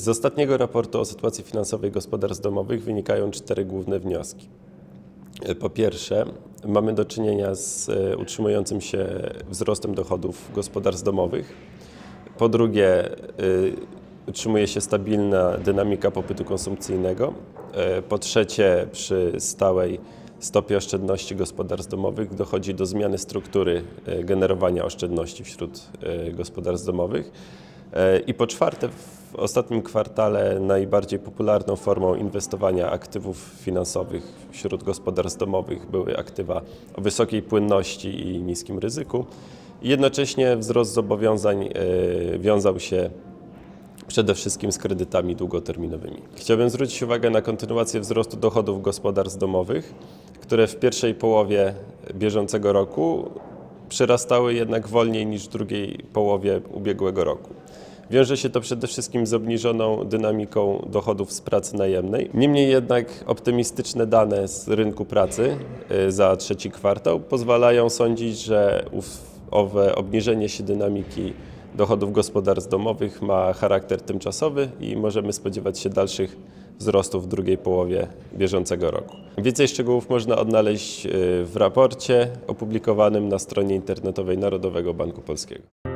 Z ostatniego raportu o sytuacji finansowej gospodarstw domowych wynikają cztery główne wnioski. Po pierwsze, mamy do czynienia z e, utrzymującym się wzrostem dochodów gospodarstw domowych. Po drugie, y, utrzymuje się stabilna dynamika popytu konsumpcyjnego. E, Po trzecie, przy stałej stopie oszczędności gospodarstw domowych dochodzi do zmiany struktury e, generowania oszczędności wśród e, gospodarstw domowych. E, I po czwarte, w ostatnim kwartale najbardziej popularną formą inwestowania aktywów finansowych wśród gospodarstw domowych były aktywa o wysokiej płynności i niskim ryzyku. Jednocześnie wzrost zobowiązań e, wiązał się przede wszystkim z kredytami długoterminowymi. Chciałbym zwrócić uwagę na kontynuację wzrostu dochodów gospodarstw domowych, które w pierwszej połowie bieżącego roku przyrastały jednak wolniej niż w drugiej połowie ubiegłego roku. Wiąże się to przede wszystkim z obniżoną dynamiką dochodów z pracy najemnej. Niemniej jednak optymistyczne dane z rynku pracy y, za trzeci kwartał pozwalają sądzić, że owe obniżenie się dynamiki dochodów gospodarstw domowych ma charakter tymczasowy i możemy spodziewać się dalszych wzrostów w drugiej połowie bieżącego roku. Więcej szczegółów można odnaleźć y, w raporcie opublikowanym na stronie internetowej Narodowego Banku Polskiego.